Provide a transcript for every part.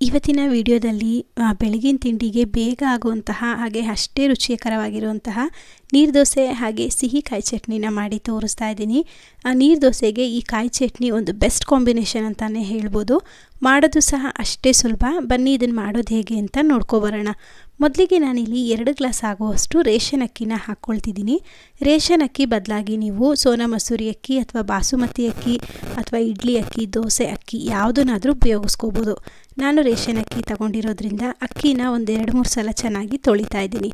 ಇವತ್ತಿನ ವಿಡಿಯೋದಲ್ಲಿ ಬೆಳಗಿನ ತಿಂಡಿಗೆ ಬೇಗ ಆಗುವಂತಹ ಹಾಗೆ ಅಷ್ಟೇ ರುಚಿಕರವಾಗಿರುವಂತಹ ನೀರು ದೋಸೆ ಹಾಗೆ ಸಿಹಿ ಕಾಯಿ ಚಟ್ನಿನ ಮಾಡಿ ತೋರಿಸ್ತಾ ಇದ್ದೀನಿ. ಆ ನೀರು ದೋಸೆಗೆ ಈ ಕಾಯಿ ಚಟ್ನಿ ಒಂದು ಬೆಸ್ಟ್ ಕಾಂಬಿನೇಷನ್ ಅಂತಲೇ ಹೇಳ್ಬೋದು. ಮಾಡೋದು ಸಹ ಅಷ್ಟೇ ಸುಲಭ. ಬನ್ನಿ ಇದನ್ನು ಮಾಡೋದು ಹೇಗೆ ಅಂತ ನೋಡ್ಕೊಬರೋಣ ಮೊದಲಿಗೆ ನಾನಿಲ್ಲಿ ಎರಡು ಗ್ಲಾಸ್ ಆಗುವಷ್ಟು ರೇಷನ್ ಅಕ್ಕಿನ ಹಾಕ್ಕೊಳ್ತಿದ್ದೀನಿ ರೇಷನ್ ಅಕ್ಕಿ ಬದಲಾಗಿ ನೀವು ಸೋನಾ ಮಸೂರಿ ಅಕ್ಕಿ ಅಥವಾ ಬಾಸುಮತಿ ಅಕ್ಕಿ ಅಥವಾ ಇಡ್ಲಿ ಅಕ್ಕಿ, ದೋಸೆ ಅಕ್ಕಿ ಯಾವುದನ್ನಾದರೂ ಉಪಯೋಗಿಸ್ಕೋಬೋದು. ನಾನು ರೇಷನ್ ಅಕ್ಕಿ ತಗೊಂಡಿರೋದ್ರಿಂದ ಅಕ್ಕಿನ ಒಂದೆರಡು ಮೂರು ಸಲ ಚೆನ್ನಾಗಿ ತೊಳಿತಾ ಇದ್ದೀನಿ.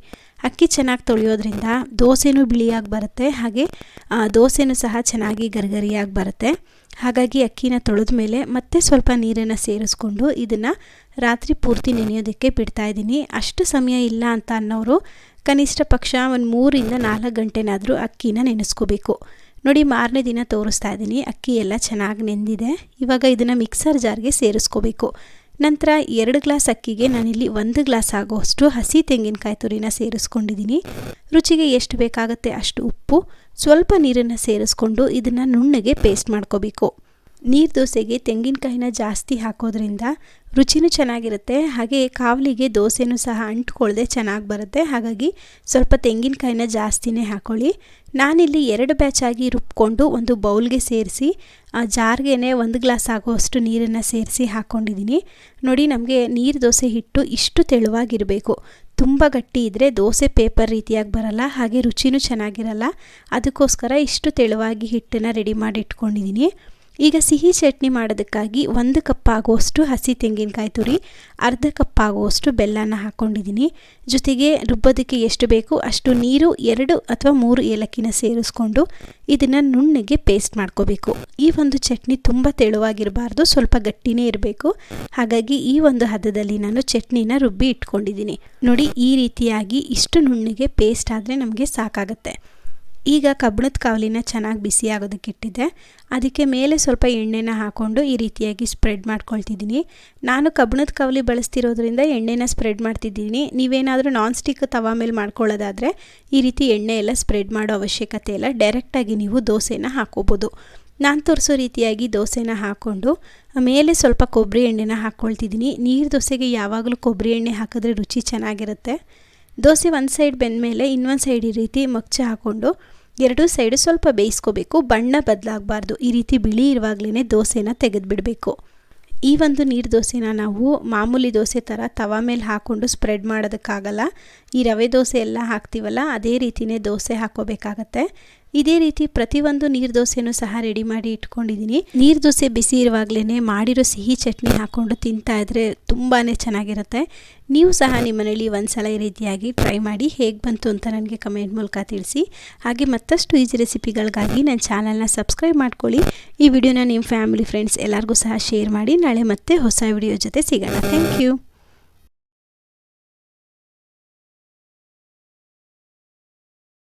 ಅಕ್ಕಿ ಚೆನ್ನಾಗಿ ತೊಳೆಯೋದ್ರಿಂದ ದೋಸೆನೂ ಬಿಳಿಯಾಗಿ ಬರುತ್ತೆ, ಹಾಗೆ ದೋಸೆನೂ ಸಹ ಚೆನ್ನಾಗಿ ಗರಿಗರಿಯಾಗಿ ಬರುತ್ತೆ. ಹಾಗಾಗಿ ಅಕ್ಕಿನ ತೊಳೆದ ಮೇಲೆ ಮತ್ತೆ ಸ್ವಲ್ಪ ನೀರನ್ನು ಸೇರಿಸ್ಕೊಂಡು ಇದನ್ನು ರಾತ್ರಿ ಪೂರ್ತಿ ನೆನೆಯೋದಕ್ಕೆ ಬಿಡ್ತಾ ಇದ್ದೀನಿ. ಅಷ್ಟು ಸಮಯ ಇಲ್ಲ ಅಂತ ಅನ್ನೋರು ಕನಿಷ್ಠ ಪಕ್ಷ ಒಂದು ಮೂರಿಂದ ನಾಲ್ಕು ಗಂಟೆನಾದರೂ ಅಕ್ಕಿನ ನೆನೆಸ್ಕೋಬೇಕು. ನೋಡಿ, ಮಾರನೇ ದಿನ ತೋರಿಸ್ತಾ ಇದ್ದೀನಿ, ಅಕ್ಕಿ ಎಲ್ಲ ಚೆನ್ನಾಗಿ ನೆಂದಿದೆ. ಇವಾಗ ಇದನ್ನು ಮಿಕ್ಸರ್ ಜಾರ್ಗೆ ಸೇರಿಸ್ಕೋಬೇಕು. ನಂತರ ಎರಡು ಗ್ಲಾಸ್ ಅಕ್ಕಿಗೆ ನಾನಿಲ್ಲಿ ಒಂದು ಗ್ಲಾಸ್ ಆಗುವಷ್ಟು ಹಸಿ ತೆಂಗಿನಕಾಯಿ ತುರಿನ ಸೇರಿಸ್ಕೊಂಡಿದ್ದೀನಿ. ರುಚಿಗೆ ಎಷ್ಟು ಬೇಕಾಗುತ್ತೆ ಅಷ್ಟು ಉಪ್ಪು, ಸ್ವಲ್ಪ ನೀರನ್ನು ಸೇರಿಸ್ಕೊಂಡು ಇದನ್ನು ನುಣ್ಣಗೆ ಪೇಸ್ಟ್ ಮಾಡ್ಕೋಬೇಕು. ನೀರು ದೋಸೆಗೆ ತೆಂಗಿನಕಾಯಿನ ಜಾಸ್ತಿ ಹಾಕೋದ್ರಿಂದ ರುಚಿನೂ ಚೆನ್ನಾಗಿರುತ್ತೆ. ಹಾಗೆ ಕಾವಲಿಗೆ ದೋಸೆನೂ ಸಹ ಅಂಟ್ಕೊಳ್ಳದೆ ಚೆನ್ನಾಗಿ ಬರುತ್ತೆ. ಹಾಗಾಗಿ ಸ್ವಲ್ಪ ತೆಂಗಿನಕಾಯಿನ ಜಾಸ್ತಿನೇ ಹಾಕೊಳ್ಳಿ. ನಾನಿಲ್ಲಿ ಎರಡು ಬ್ಯಾಚ್ ಆಗಿ ರುಬ್ಕೊಂಡು ಒಂದು ಬೌಲ್ಗೆ ಸೇರಿಸಿ, ಆ ಜಾರ್ಗೆ ಒಂದು ಗ್ಲಾಸ್ ಆಗೋಷ್ಟು ನೀರನ್ನು ಸೇರಿಸಿ ಹಾಕ್ಕೊಂಡಿದ್ದೀನಿ ನೋಡಿ ನಮಗೆ ನೀರು ದೋಸೆ ಹಿಟ್ಟು ಇಷ್ಟು ತೆಳುವಾಗಿರಬೇಕು. ತುಂಬ ಗಟ್ಟಿ ಇದ್ದರೆ ದೋಸೆ ಪೇಪರ್ ರೀತಿಯಾಗಿ ಬರಲ್ಲ, ಹಾಗೆ ರುಚಿನೂ ಚೆನ್ನಾಗಿರಲ್ಲ. ಅದಕ್ಕೋಸ್ಕರ ಇಷ್ಟು ತೆಳುವಾಗಿ ಹಿಟ್ಟನ್ನು ರೆಡಿ ಮಾಡಿ ಇಟ್ಕೊಂಡಿದ್ದೀನಿ ಈಗ ಸಿಹಿ ಚಟ್ನಿ ಮಾಡೋದಕ್ಕಾಗಿ ಒಂದು ಕಪ್ ಆಗುವಷ್ಟು ಹಸಿ ತೆಂಗಿನಕಾಯಿ ತುರಿ, ಅರ್ಧ ಕಪ್ ಆಗುವಷ್ಟು ಬೆಲ್ಲನ ಹಾಕ್ಕೊಂಡಿದ್ದೀನಿ. ಜೊತೆಗೆ ರುಬ್ಬೋದಕ್ಕೆ ಎಷ್ಟು ಬೇಕು ಅಷ್ಟು ನೀರು ಎರಡು ಅಥವಾ ಮೂರು ಏಲಕ್ಕಿನ ಸೇರಿಸ್ಕೊಂಡು ಇದನ್ನು ನುಣ್ಣಗೆ ಪೇಸ್ಟ್ ಮಾಡ್ಕೋಬೇಕು. ಈ ಒಂದು ಚಟ್ನಿ ತುಂಬ ತೆಳುವಾಗಿರಬಾರ್ದು, ಸ್ವಲ್ಪ ಗಟ್ಟಿನೇ ಇರಬೇಕು. ಹಾಗಾಗಿ ಈ ಒಂದು ಹದದಲ್ಲಿ ನಾನು ಚಟ್ನಿನ ರುಬ್ಬಿ ಇಟ್ಕೊಂಡಿದ್ದೀನಿ. ನೋಡಿ, ಈ ರೀತಿಯಾಗಿ ಇಷ್ಟು ನುಣ್ಣಗೆ ಪೇಸ್ಟ್ ಆದರೆ ನಮಗೆ ಸಾಕಾಗುತ್ತೆ. ಈಗ ಕಬ್ಬಣದ ಕಾವಲಿನ ಚೆನ್ನಾಗಿ ಬಿಸಿ ಆಗೋದಕ್ಕೆ ಇಟ್ಟಿದ್ದೆ. ಅದಕ್ಕೆ ಮೇಲೆ ಸ್ವಲ್ಪ ಎಣ್ಣೆನ ಹಾಕ್ಕೊಂಡು ಈ ರೀತಿಯಾಗಿ ಸ್ಪ್ರೆಡ್ ಮಾಡ್ಕೊಳ್ತಿದ್ದೀನಿ. ನಾನು ಕಬ್ಬಣದ ಕಾವಲಿ ಬಳಸ್ತಿರೋದ್ರಿಂದ ಎಣ್ಣೆನ ಸ್ಪ್ರೆಡ್ ಮಾಡ್ತಿದ್ದೀನಿ. ನೀವೇನಾದರೂ ನಾನ್ ಸ್ಟಿಕ್ ತವಾ ಮೇಲೆ ಮಾಡ್ಕೊಳ್ಳೋದಾದರೆ ಈ ರೀತಿ ಎಣ್ಣೆ ಎಲ್ಲ ಸ್ಪ್ರೆಡ್ ಮಾಡೋ ಅವಶ್ಯಕತೆ ಇಲ್ಲ. ಡೈರೆಕ್ಟಾಗಿ ನೀವು ದೋಸೆನ ಹಾಕೋಬೋದು. ನಾನು ತೋರಿಸೋ ರೀತಿಯಾಗಿ ದೋಸೆನ ಹಾಕ್ಕೊಂಡು ಮೇಲೆ ಸ್ವಲ್ಪ ಕೊಬ್ಬರಿ ಎಣ್ಣೆನ ಹಾಕ್ಕೊಳ್ತಿದ್ದೀನಿ ನೀರು ದೋಸೆಗೆ ಯಾವಾಗಲೂ ಕೊಬ್ಬರಿ ಎಣ್ಣೆ ಹಾಕಿದ್ರೆ ರುಚಿ ಚೆನ್ನಾಗಿರುತ್ತೆ. ದೋಸೆ ಒಂದು ಸೈಡ್ ಬೆಂದ ಮೇಲೆ ಇನ್ನೊಂದು ಸೈಡ್ ಈ ರೀತಿ ಮಗ್ಚೆ ಹಾಕ್ಕೊಂಡು ಎರಡೂ ಸೈಡು ಸ್ವಲ್ಪ ಬೇಯಿಸ್ಕೋಬೇಕು. ಬಣ್ಣ ಬದಲಾಗಬಾರ್ದು. ಈ ರೀತಿ ಬಿಳಿ ಇರುವಾಗಲೇ ದೋಸೆನ ತೆಗೆದುಬಿಡಬೇಕು. ಈ ಒಂದು ನೀರು ದೋಸೆನ ನಾವು ಮಾಮೂಲಿ ದೋಸೆ ಥರ ತವ ಮೇಲೆ ಹಾಕ್ಕೊಂಡು ಸ್ಪ್ರೆಡ್ ಮಾಡೋದಕ್ಕಾಗಲ್ಲ. ಈ ರವೆ ದೋಸೆ ಎಲ್ಲ ಹಾಕ್ತೀವಲ್ಲ, ಅದೇ ರೀತಿಯೇ ದೋಸೆ ಹಾಕೋಬೇಕಾಗತ್ತೆ. ಇದೇ ರೀತಿ ಪ್ರತಿಯೊಂದು ನೀರು ದೋಸೆನೂ ಸಹ ರೆಡಿ ಮಾಡಿ ಇಟ್ಕೊಂಡಿದ್ದೀನಿ. ನೀರು ದೋಸೆ ಬಿಸಿ ಇರುವಾಗಲೇ ಮಾಡಿರೋ ಸಿಹಿ ಚಟ್ನಿ ಹಾಕ್ಕೊಂಡು ತಿಂತಾ ಇದ್ರೆ ತುಂಬಾ ಚೆನ್ನಾಗಿರುತ್ತೆ. ನೀವು ಸಹ ನಿಮ್ಮ ಮನೇಲಿ ಒಂದ್ಸಲ ಈ ರೀತಿಯಾಗಿ ಟ್ರೈ ಮಾಡಿ ಹೇಗೆ ಬಂತು ಅಂತ ನನಗೆ ಕಮೆಂಟ್ ಮೂಲಕ ತಿಳಿಸಿ. ಹಾಗೆ ಮತ್ತಷ್ಟು ಈಜಿ ರೆಸಿಪಿಗಳಿಗಾಗಿ ನನ್ನ ಚಾನಲ್ನ ಸಬ್ಸ್ಕ್ರೈಬ್ ಮಾಡ್ಕೊಳ್ಳಿ. ಈ ವಿಡಿಯೋನ ನಿಮ್ಮ ಫ್ಯಾಮಿಲಿ ಫ್ರೆಂಡ್ಸ್ ಎಲ್ಲರಿಗೂ ಸಹ ಶೇರ್ ಮಾಡಿ. ನಾಳೆ ಮತ್ತೆ ಹೊಸ ವಿಡಿಯೋ ಜೊತೆ ಸಿಗೋಣ. Thank you